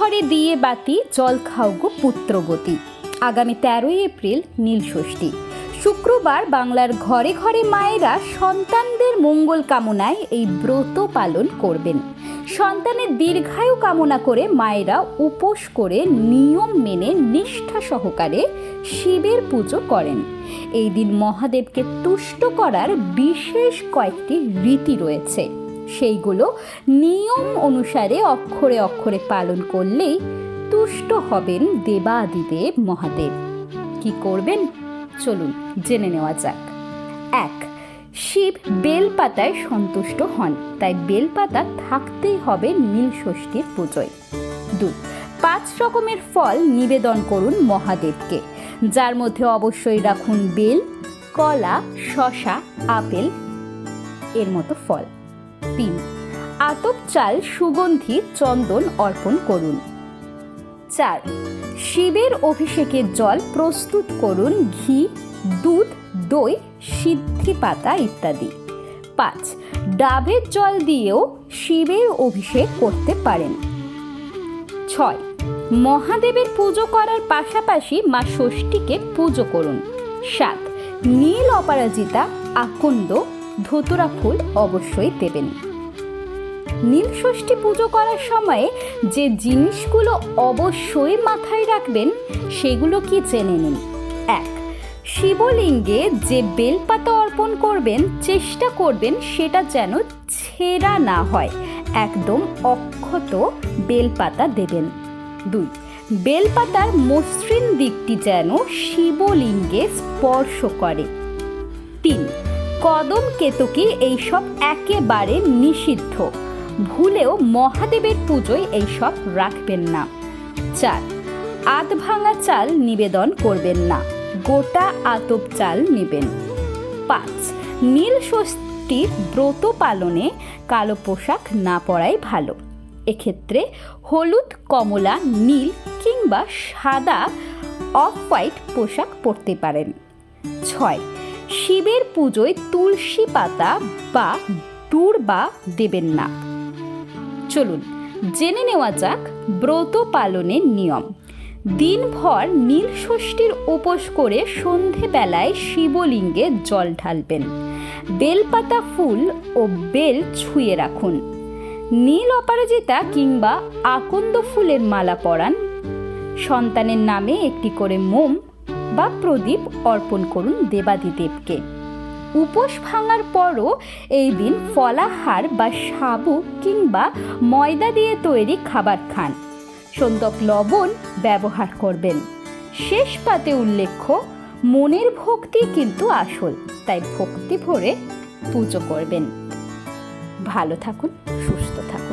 ঘরে দিয়ে বাতি, জল খাওগো পুত্রগতি। আগামী তেরোই এপ্রিল নীলষষ্ঠী। শুক্রবার বাংলার ঘরে ঘরে মায়েরা সন্তানদের মঙ্গল কামনায় এই ব্রত পালন করবেন। সন্তানের দীর্ঘায়ু কামনা করে মায়েরা উপোস করে নিয়ম মেনে নিষ্ঠা সহকারে শিবের পুজো করেন। এই দিন মহাদেবকে তুষ্ট করার বিশেষ কয়েকটি রীতি রয়েছে। সেইগুলো নিয়ম অনুসারে অক্ষরে অক্ষরে পালন করলেই তুষ্ট হবেন দেবাদিদেব মহাদেব। কি করবেন? চলুন জেনে নেওয়া যাক। এক, শিব বেলপাতায় সন্তুষ্ট হন, তাই বেলপাতা থাকতেই হবে নীলষষ্ঠীর পুজোয়। দুই পাঁচ রকমের ফল নিবেদন করুন মহাদেবকে, যার মধ্যে অবশ্যই রাখুন বেল, কলা শশা আপেল, এর মতো ফল। তিন। আতপ চাল সুগন্ধি চন্দন অর্পণ করুন। চার। শিবের অভিষেকের জল প্রস্তুত করুন, ঘি, দুধ, দই, সিদ্ধি পাতা ইত্যাদি। পাঁচ। ডাবের জল দিয়েও শিবের অভিষেক করতে পারেন। ছয়। মহাদেবের পুজো করার পাশাপাশি মা ষষ্ঠীকে পুজো করুন। সাত। নীল অপরাজিতা, আকন্দ ধুতুরা ফুল অবশ্যই দেবেন। নীলষষ্ঠী পুজো করার সময়ে যে জিনিসগুলো অবশ্যই মাথায় রাখবেন, সেগুলো কি জেনে নিন? এক, শিবলিঙ্গে যে বেলপাতা অর্পণ করবেন, চেষ্টা করবেন সেটা যেন ছেঁড়া না হয়, একদম অক্ষত বেলপাতা দেবেন। দুই, বেলপাতার মসৃণ দিকটি যেন শিবলিঙ্গে স্পর্শ করে। তিন কদম কেতকী এইসব একেবারে নিষিদ্ধ। ভুলেও মহাদেবের পুজোয় এইসব রাখবেন না। চার আধ ভাঙা চাল নিবেদন করবেন না। গোটা আতপ চাল নেবেন। পাঁচ, নীল ষষ্ঠীর ব্রত পালনে কালো পোশাক না পরাই ভালো। এক্ষেত্রে হলুদ, কমলা, নীল কিংবা সাদা অফ হোয়াইট পোশাক পরতে পারেন। ছয় শিবের পুজোয় তুলসী পাতা বা দূর্বা দেবেন না। চলুন, জেনে নেওয়া যাক ব্রত পালনের নিয়ম। দিনভর নীল ষষ্ঠীর উপোস করে সন্ধেবেলায় শিবলিঙ্গে জল ঢালবেন। বেলপাতা ফুল ও বেল ছুঁয়ে রাখুন। নীল অপরাজিতা কিংবা আকন্দ ফুলের মালা পরান। সন্তানের নামে একটি করে মোম বা প্রদীপ অর্পণ করুন দেবাদিদেবকে। উপোস ভাঙার পরও এই দিন ফলাহার বা সাবু কিংবা ময়দা দিয়ে তৈরি খাবার খান। সন্দক লবণ ব্যবহার করবেন। শেষ পাতে উল্লেখ্য, মনের ভক্তি কিন্তু আসল, তাই ভক্তি ভরে পুজো করবেন। ভালো থাকুন, সুস্থ থাকুন।